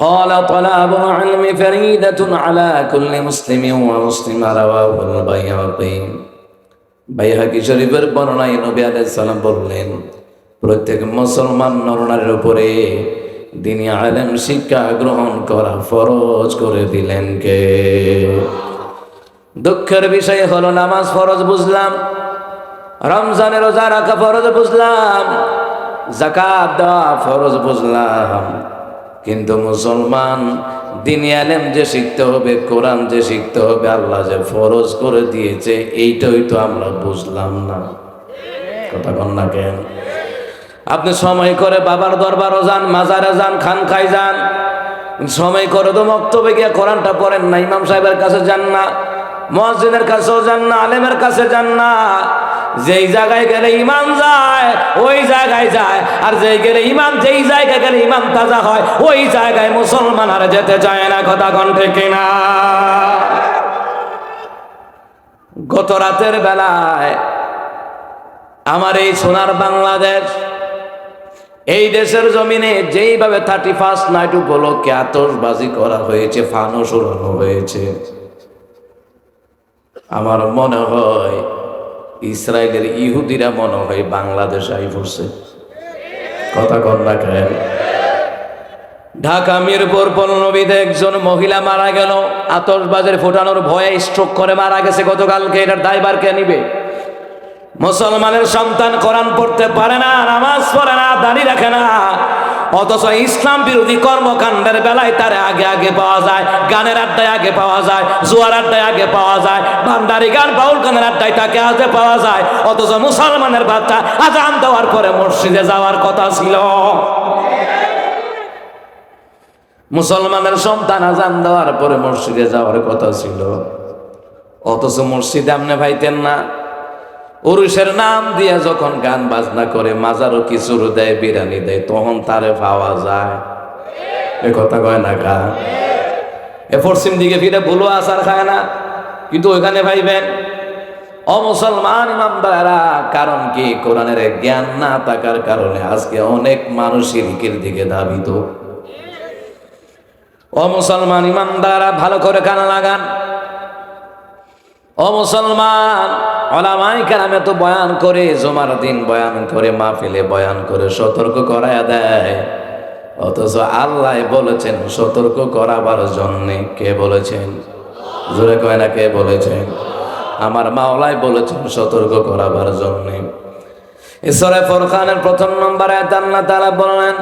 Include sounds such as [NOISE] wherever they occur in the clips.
قال طلب العلم فريدة على كل مسلم ومسلم رواه البيهقي বাইহাকি শরীফের বর্ণনায় নবী আলাইহিস সালাম বললেন প্রত্যেক মুসলমান নরনারীর উপরে দিনী আলেম শিক্ষা গ্রহণ করা ফরজ করে দিলেন কে দুঃখের বিষয় হলো নামাজ ফরজ বুঝলাম রমজানের রোজা রাখা ফরজ বুঝলাম জাকাত দেওয়া ফরজ বুঝলাম কিন্তু মুসলমান, দিনী আলেম যে শিখতে হবে, কোরআন যে শিখতে হবে, আল্লাহ যে ফরজ করে দিয়েছে, এইটাই তো আমরা বুঝলাম না। কথা কন না কেন? আপনি সময় করে বাবার দরবারও যান, মাজারে যান খান খাই যান। সময় করে তো মক্তবে গিয়ে কোরআনটা পড়েন না, ইমাম সাহেবের কাছে যান না, মসজিদের কাছেও যান না, আলেমের কাছে যান না। যেই জায়গায় গেলে ইমাম যায়, ওই জায়গায় যায়। আর যেই গেলে ইমাম, যেই জায়গায় গেলে ইমাম তাজা হয়, ওই জায়গায় মুসলমান আর যেতে চায় না, কথা কণ্ঠে কিনা? গত রাতের বেলায় আমার এই সোনার বাংলাদেশ, এই দেশের জমিনে যেইভাবে থার্টি ফার্স্ট নাইট উপলক্ষে আতসবাজি করা হয়েছে উড়ানো হয়েছে, আমার মনে হয় ইসরায়েলের ইহুদিরা মনে হয় বাংলাদেশ আই পড়ছে। কথা কন না ঢাকা, মিরপুর, পল্লবীতে একজন মহিলা মারা গেল। আতসবাজের ফোটানোর ভয়ে স্ট্রোক করে মারা গেছে। গতকালকে এটার দায়বার কে নিবে? মুসলমানের সন্তান কোরআন পড়তে পারে না, নামাজ পড়ে না দাঁড়িয়ে রাখে না। অথচ ইসলাম বিরোধী কর্মকাণ্ডের বেলায় তার আগে আগে পাওয়া যায়, গানের আড্ডায় আগে পাওয়া যায়, জোয়ার আড্ডায় আগে পাওয়া যায়, ভান্ডারি গান, বাউল গানের আড্ডায় তাকে আগে পাওয়া যায়। অথচ মুসলমানের বাচ্চা আজান দেওয়ার পরে মসজিদে যাওয়ার কথা ছিল। মুসলমানের সন্তান আজান দেওয়ার পরে মসজিদে যাওয়ার কথা ছিল। অথচ মসজিদে আপনি ভাইতেন না। পুরুষের নাম দিয়ে যখন গান বাজনা করে মাজারও কিছুর দেয় বিরানি দেয় তখন তারে পাওয়া যায়। এ কথা কয় না কা? এ পশ্চিম দিকে ফিরে ভুলো আসার খায় না। কিন্তু ওইখানে ভাইবেন অমুসলমান ইমামদারা কারণ কি? কোরআনের জ্ঞান না থাকার কারণে আজকে অনেক মানুষ শিরিকের দিকে ধাবিত। অমুসলমান ইমামদারা ভালো করে কান লাগান। ও মুসলমান অলামাই কালামে তো বয়ান করে, জমার দিন বয়ান করে, মাহফিলে বয়ান করে, সতর্ক করায় দেয়। অথচ আল্লাহ বলেছেন, সতর্ক করাবার জন্যে কে বলেছেন? জোরে কয় না কে বলেছেন? আমার মাওলাই বলেছেন, সতর্ক করাবার জন্যে। ঈশ্বরে ফরখানের প্রথম নম্বরে আল্লাহ তালা বললেন,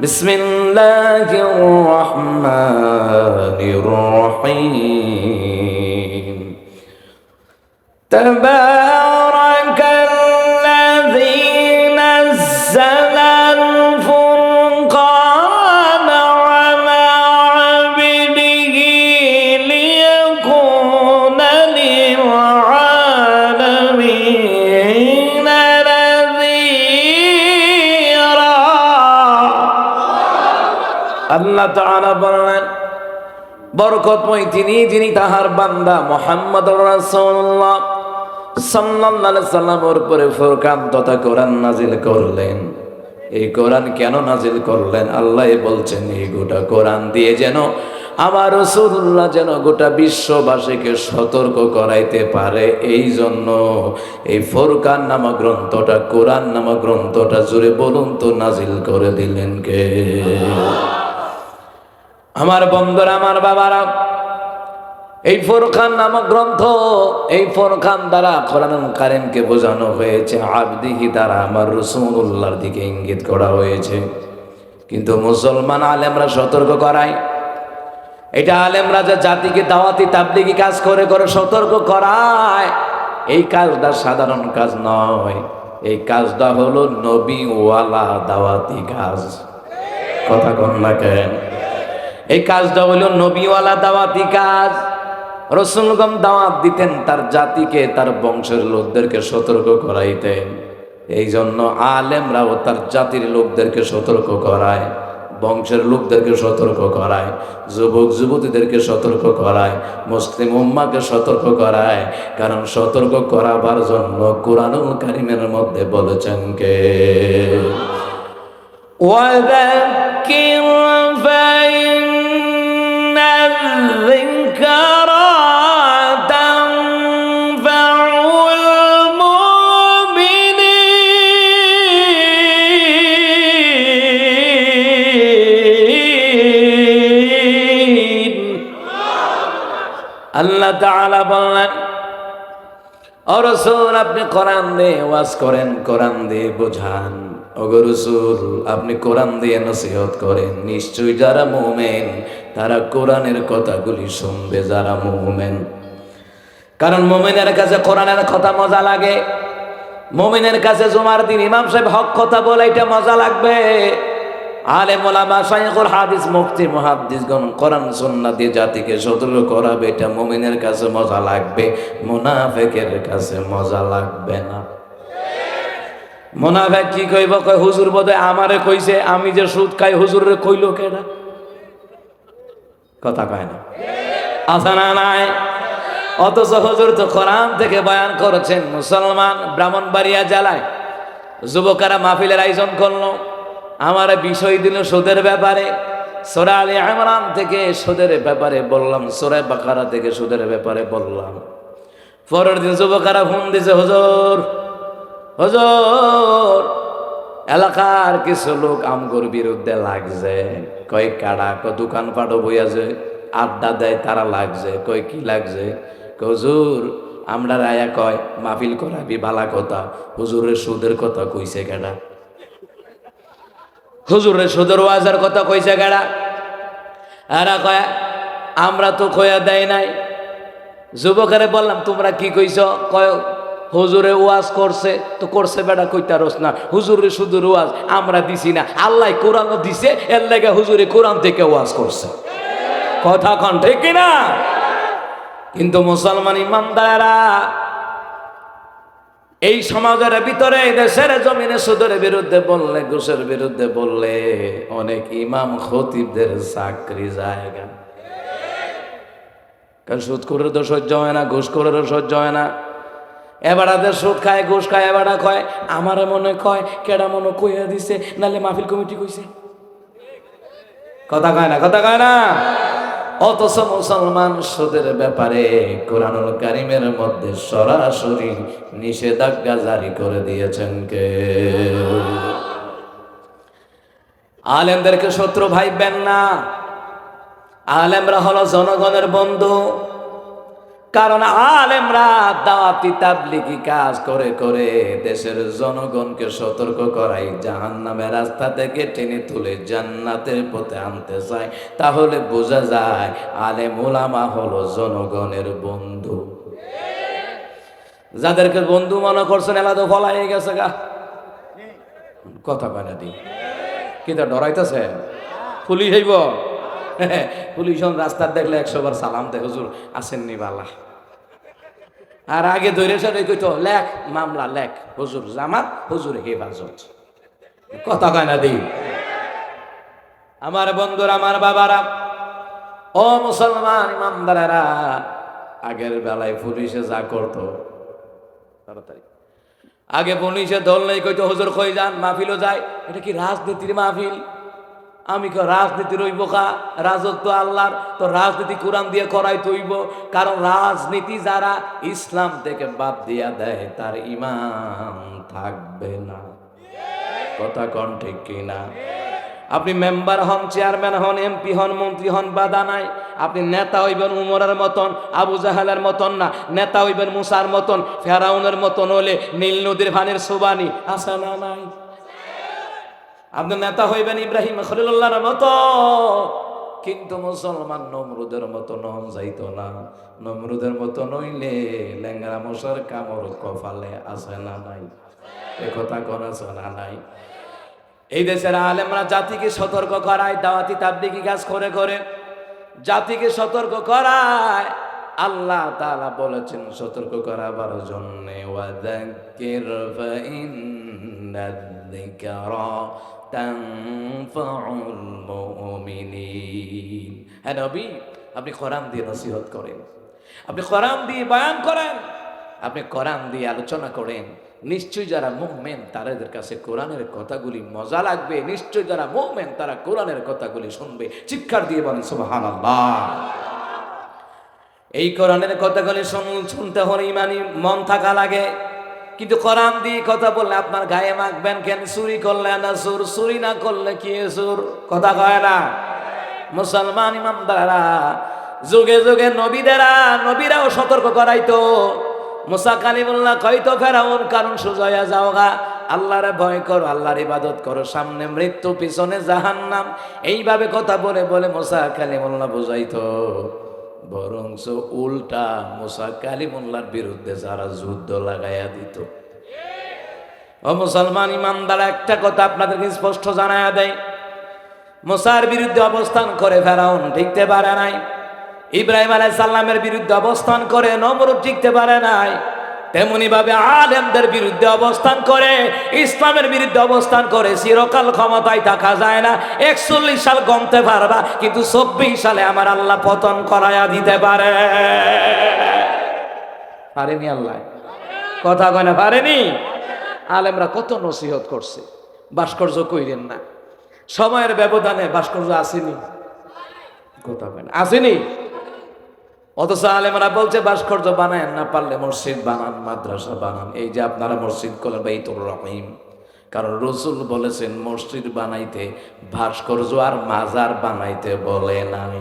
বিসমিল্লাহির রহমানির রহিম। تبارك الذي نزل الفرقان على عبده ليكون للعالمين نذيرا আল্লাহ তাআলা বললেন বরকতময় তিনি যিনি তাহার বান্দা মোহাম্মদ রাসূলুল্লাহ সাল্লাল্লাহু সাল্লামের উপরে ফুরকান তথা কোরআন নাজিল করলেন। এই কোরআন কেন নাজিল করলেন? আল্লাহ বলছেন, এই গোটা কোরআন দিয়ে যেন আমার রসুল্লাহ যেন গোটা বিশ্ববাসীকে সতর্ক করাইতে পারে। এই জন্য এই ফোরকান নামক গ্রন্থটা, কোরআন নামক গ্রন্থটা জুড়ে বলুন তো নাজিল করে দিলেন কে? আমার বন্ধুরা, আমার বাবারা এই ফোরখান নামক গ্রন্থ, এই ফোরখান দ্বারা কোরআন কারিমকে বোঝানো হয়েছে, আবদিহি দ্বারা আমার রসুল্লাহর দিকে ইঙ্গিত করা হয়েছে। কিন্তু মুসলমান আলেমরা সতর্ক করায়। এটা আলেমরা যে জাতিকে দাওয়াতি তাবলিগি কাজ করে করে সতর্ক করায়, এই কাজটা সাধারণ কাজ নয়। এই কাজটা হলো নবী ওয়ালা দাওয়াতি কাজ। কথা কন না কেন? এই কাজটা হলো নবীওয়ালা দাওয়াতি কাজ। রসুলগম দাওয়াত দিতেন তার জাতিকে, তার বংশের লোকদেরকে সতর্ক করাইতেন। এই জন্য আলেমরাও তার জাতির লোকদেরকে সতর্ক করায়, বংশের লোকদেরকে সতর্ক করায়, যুবক যুবতীদেরকে সতর্ক করায়, মুসলিম উম্মাকে সতর্ক করায়। কারণ সতর্ক করাবার জন্য কোরআনুল কারিমের মধ্যে বলেছেন কে? ওয়াদাকির ফাইন্নাল যিকরা আল্লাহ তাআলা বললেন, ও রসুল, আপনি কোরআন দিয়ে ওয়াজ করেন, কোরআন দিয়ে বোঝান। ওগো রসুল, আপনি কোরআন দিয়ে নসিহত করেন। নিশ্চয়ই যারা মুমেন, তারা কোরআনের কথাগুলি শুনবে, যারা মুমেন। কারণ মোমেনের কাছে কোরআনের কথা মজা লাগে। মোমিনের কাছে জুমার দিন ইমাম সাহেব হক কথা বলে, এটা মজা লাগবে। আলে মোলামা শাইখুল হাদিস মুফতি মুহাদ্দিসগণ কোরআন সুন্নাহ দিয়ে জাতিকে সতর্ক করাবে, এটা মুমিনের কাছে মজা লাগবে, মুনাফিকের কাছে মজা লাগবে না। মুনাফিক কি কইব? কয়, হুজুর বোধহয় আমারে কইছে, আমি যে সুদ খাই হুজুরে কইলো কেডা কথা কয় না। আছে না নাই? অথচ হুজুর তো কোরআন থেকে বয়ান করেছেন, মুসলমান ব্রাহ্মণবাড়িয়া জেলায় যুবকেরা মাহফিলের আয়োজন করল। আমার বিষয় দিল সুদের ব্যাপারে। সোরা আলী ইমরান থেকে সুদের ব্যাপারে বললাম, সোরা বাকারা থেকে সুদের ব্যাপারে বললাম। পরের দিন যুবকেরা ফোন দিছে, হুজুর হুজুর, এলাকার কিছু লোক আমগর বিরুদ্ধে লাগছে। কয় কাড়া ক দোকান পাটও বইয়াছে আড্ডা দেয়, তারা লাগছে। কয়, কি লাগছে? হুজুর আমরা রায়া কয়, মাহফিল করাবি ভালা কথা। হুজুরের সুদের কথা কইছে কেডা? হুজুরের সুদের ওয়াজার কথা কইছে কেডা এরা কয়, আমরা তো কয়া দেয় নাই। যুবকেরে বললাম, তোমরা কি কইছ? কয়, হুজুরে ওয়াজ করছে। তো করছে বেটা কইতারস না। হুজুরে শুধু ওয়াজ, আমরা দিছি না। আল্লাহ কোরআনও দিছে, এর লেগে হুজুরে কোরআন থেকে ওয়াজ করছে। কথা কন, ঠিক কিনা? কিন্তু মুসলমান ইমানদারা এই সমাজের ভিতরে দেশের জমিনে সুদের বিরুদ্ধে বললে, ঘুষের বিরুদ্ধে বললে অনেক ইমাম খতিবদের চাকরি জায়গা। সুদ করে তো সহ্য হয় না, ঘুষ করে তো সহ্য হয় না। এবারাদের সুদ খায়, ঘুষ খায়, এবারা কয়, আমারে মনে কয়, কেডা মনে কইয়া দিছে, নালে মাহফিল কমিটি কইছে। কথা কয় না, কথা কয় না। অথচ মুসলমান সুদের ব্যাপারে কোরআনুল কারিমের মধ্যে সরাসরি নিষেধাজ্ঞা জারি করে দিয়েছেন কে? আলেমদেরকে শত্রু ভাইবেন না। আলেমরা হলো জনগণের বন্ধু। কারণ আলেমরা দাওয়াতি তাবলিগি কাজ করে করে দেশের জনগণকে সতর্ক করাই জাহান্নামের রাস্তা থেকে টেনে তুলে জান্নাতের পথে আনতে চায়। তাহলে বোঝা যায় আলেম ওলামা হলো জনগণের বন্ধু। যাদেরকে বন্ধু মনে করছেন এলা তো ফলাই গেছে গা। কথা কয় না দি। কিন্তু ডরাইতেছে পুলিশ হইব? [LAUGHS] পুলিশ রাস্তার দেখলে একশো বার সালাম দেখ হুজুর, আসেননি বালা। আর আগে ধরে সাথে কইতো, লেখ, মামলা লেখ, হুজুর জামাত, হুজুর হেফাজত। কথা কয় না দিই আমার বন্ধুরা, আমার বাবারা, ও মুসলমান ইমানদারেরা, আগের বেলায় পুলিশে যা করতো, তাড়াতাড়ি। আগে পুলিশে দল নেই, কইতো, হুজুর কই যান, মাহফিলও যায়। এটা কি রাজনীতির মাহফিল? আমি ক রাজনীতি রইব কা? রাজত্ব আল্লাহর। তো রাজনীতি কোরআন দিয়ে করাই তৈব কারণ রাজনীতি যারা ইসলাম থেকে বাদ দিয়া দেয়, তার ইমান থাকবে না। কথা কন ঠিক কিনা? আপনি মেম্বার হন, চেয়ারম্যান হন, এমপি হন, মন্ত্রী হন, বাধা নাই। আপনি নেতা হইবেন উমরের মতন, আবু জাহালের মতন না। নেতা হইবেন মুসার মতন, ফেরাউনের মতন হলে নীল নদীর ভানের সোবানি আসা না নাই? আপনি নেতা হইবেন ইব্রাহিম খলিল্লাহর মতো। কিন্তু মুসলমান নমরুদের মতো নন, যাইত না। নমরুদের মতো নইলে ল্যাংরা মশার কামড় কপালে আছে না নাই? এ কথা কোন আছে না নাই। এই দেশের আলেমরা জাতিকে সতর্ক করায়, দাওয়াতি তাবলিগি কাজ করে করে। জাতিকে সতর্ক করায়, আল্লাহ তাআলা বলেছেন সতর্ক করাবার জন্য ফাইন্নায-যিকরা মুমিনিন নবী, আপনি কোরআন দিয়ে নসিহত করেন। আপনি কোরআন দিয়ে বয়ান করেন। আপনি কোরআন দিয়ে আলোচনা করেন। নিশ্চয়ই যারা মুহমেন তাদের কাছে কোরআনের কথাগুলি মজা লাগবে। নিশ্চয়ই যারা মুহমেন তারা কোরআনের কথাগুলি শুনবে। চিৎকার দিয়ে বলেন, সুবহানাল্লাহ। এই কোরআনের কথাগুলি শুন শুনতে হলে ইমানি মন থাকা লাগে। কিন্তু কোরআন দিয়ে কথা বললে আপনার গায়ে মাখবেন কেন? চুরি করলে না সুর চুরি না করলে কি সুর কথা কয় না। মুসলমান ইমামদারা যুগে যুগে নবীদেরা, নবীরাও সতর্ক করাইতো। মুসা কালিমুল্লাহ কইতো, ফেরাউন, কারণ সুজয়া যাওগা আল্লাহরে ভয় করো, আল্লাহর ইবাদত করো। সামনে মৃত্যু, পিছনে জাহান্নাম। এইভাবে কথা বলে বলে মুসা কালিমুল্লাহ বুঝাইতো। বরঞ্চ উল্টা মুসা কালিমুল্লার বিরুদ্ধে যারা যুদ্ধ লাগাইয়া দিত। ও মুসলমান ইমানদার, একটা কথা আপনাদেরকে স্পষ্ট জানায়া দেয় মুসার বিরুদ্ধে অবস্থান করে ফেরাউন ঠিকতে পারে নাই। ইব্রাহিম আলাই সাল্লামের বিরুদ্ধে অবস্থান করে নমরুদ ঠিকতে পারে নাই। তেমনি ভাবে আলেমদের বিরুদ্ধে অবস্থান করে, ইসলামের বিরুদ্ধে অবস্থান করে, চিরকাল ক্ষমতায় থাকা যায় না। একচল্লিশ সাল গমতে পারবা, কিন্তু চব্বিশ সালে আমার আল্লাহ পতন করাইয়া দিতে পারে। পারেনি আল্লাহ? কথা কয় না, পারেনি? আলেমরা কত নসিহত করছে। ভাস্কর্য কইলেন না। সময়ের ব্যবধানে ভাস্কর্য আসেনি। কথা কয় না, আসেনি? অথচ আলেমারা বলছে, ভাস্কর্য বানায় না, পারলে মসজিদ বানান, মাদ্রাসা বানান। এই যে আপনারা মসজিদ করলেন বাইতুর রহিম, কারণ রসুল বলেছেন, মসজিদ বানাইতে ভাস্কর্য আর মাজার বানাইতে বলে নাই।